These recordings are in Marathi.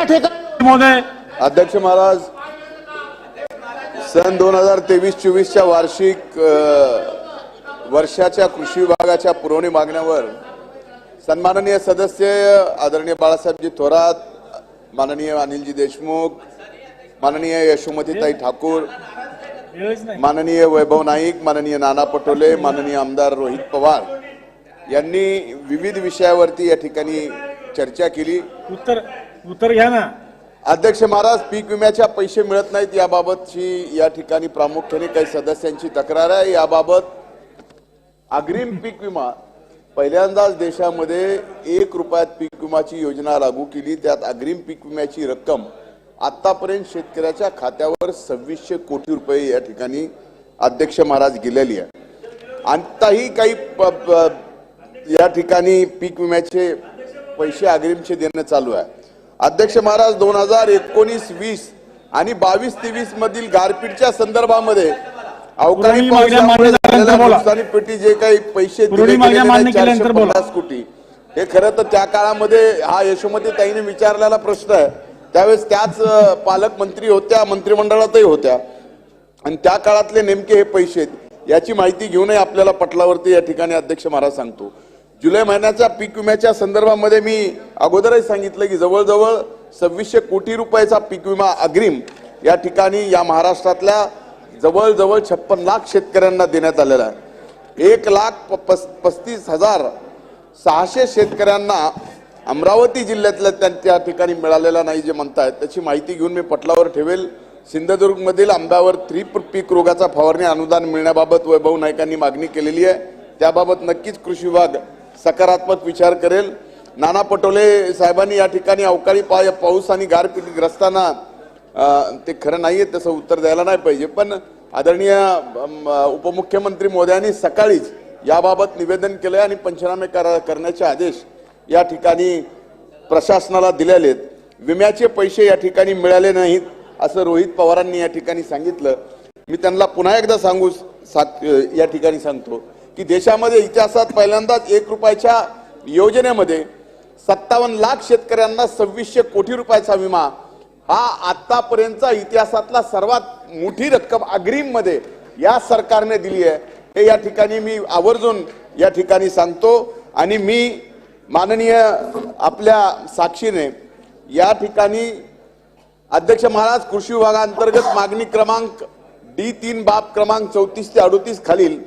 शेतकऱ्यांचा ठेका. महोदय. अध्यक्ष महाराज सन दोन हजार तेवीस चोवीसच्या वार्षिक वर्षाच्या कृषी विभागाच्या पुरवणी मागण्यावर सन्माननीय सदस्य आदरणीय बाळासाहेबजी थोरात माननीय अनिलजी देशमुख माननीय यशोमतीताई ठाकूर माननीय वैभव नाईक माननीय नाना पटोले माननीय आमदार रोहित पवार यांनी विविध विषयावरती या ठिकाणी चर्चा केली. उत्तर. उत्तर घ्या ना. अध्यक्ष महाराज पीक विम्याच्या पैसे मिळत नाहीत याबाबतची या ठिकाणी प्रामुख्याने काही सदस्यांची तक्रार आहे. याबाबत अग्रिम पीक विमा पहिल्यांदाच देशामध्ये एक रुपयात पीक विमाची योजना लागू केली. त्यात अग्रिम पीक विम्याची रक्कम आतापर्यंत शेतकऱ्याच्या खात्यावर सव्वीसशे कोटी रुपये या ठिकाणी अध्यक्ष महाराज गेलेली आहे आताही काही या ठिकाणी पीक विम्याचे पैसे अग्रिमचे देणं चालू आहे. अध्यक्ष महाराज दोन हजार एकोणीस वीस आणि बावीस तेवीस मधील गारपीटच्या संदर्भामध्ये अवकाळी बोला. नुकसानीपेटी जे काही पैसे चारशे. पन्नास कोटी हे खरं तर त्या काळामध्ये हा यशोमती ताईने विचारलेला प्रश्न आहे त्यावेळेस त्याच पालकमंत्री होत्या मंत्रिमंडळातही होत्या आणि त्या काळातले नेमके हे पैसे याची माहिती घेऊनही आपल्याला पटलावरती या ठिकाणी अध्यक्ष महाराज सांगतो जुलै महिन्याच्या पीक विम्याच्या संदर्भामध्ये मी अगोदरही सांगितलं की जवळजवळ सव्वीसशे कोटी रुपयाचा पीक विमा अग्रिम या ठिकाणी या महाराष्ट्रातल्या जवळजवळ छप्पन लाख शेतकऱ्यांना देण्यात आलेला आहे. एक लाख प- पस- पस्तीस हजार सहाशे शेतकऱ्यांना अमरावती जिल्ह्यातल्या त्यांच्या त्या ठिकाणी मिळालेला नाही जे म्हणतायत. त्याची माहिती घेऊन मी पटलावर ठेवेल. सिंधुदुर्गमधील आंब्यावर थ्री पीक रोगाचा फवारणी अनुदान मिळण्याबाबत वैभव नाईकांनी मागणी केलेली आहे. त्याबाबत नक्कीच कृषी विभाग सकारात्मक विचार करेल. नाना पटोले साहेबांनी या ठिकाणी अवकाळी पा पाऊस आणि गारपीटग्रस्तांना अं, ते खरं नाही आहे तसं उत्तर द्यायला नाही पाहिजे. पण आदरणीय उपमुख्यमंत्री मोदयांनी सकाळीच याबाबत निवेदन केलं आहे आणि पंचनामे करा करण्याचे आदेश या ठिकाणी प्रशासनाला दिलेले आहेत. विम्याचे पैसे या ठिकाणी मिळाले नाहीत असं रोहित पवारांनी या ठिकाणी सांगितलं. मी त्यांना पुन्हा एकदा सांगू सात या ठिकाणी सांगतो. की देशामध्ये इतिहासात पहिल्यांदाच एक रुपयाच्या योजनेमध्ये सत्तावन्न लाख शेतकऱ्यांना सव्वीसशे कोटी रुपयाचा विमा. हा आतापर्यंतचा इतिहासातला सर्वात मोठी रक्कम अग्रिममध्ये या सरकारने दिली आहे. हे या ठिकाणी मी आवर्जून या ठिकाणी सांगतो आणि मी माननीय आपल्या साक्षीने या ठिकाणी अध्यक्ष महाराज कृषी विभागांतर्गत मागणी क्रमांक डी तीन बाब क्रमांक चौतीस ते अडोतीस खालील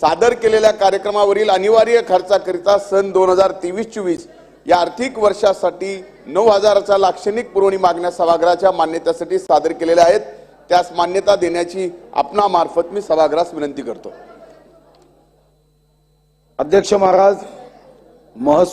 सादर केलेल्या कार्यक्रमावरील अनिवार्य खर्चाकरिता सन दोन हजार तेवीस चोवीस या आर्थिक वर्षासाठी नऊ हजाराच्या लाक्षणिक पुरवणी मागण्या सभागृहाच्या मान्यतेसाठी सादर केलेल्या आहेत. त्यास मान्यता देण्याची आपणामार्फत मी सभागृहास विनंती करतो. अध्यक्ष महाराज महसूल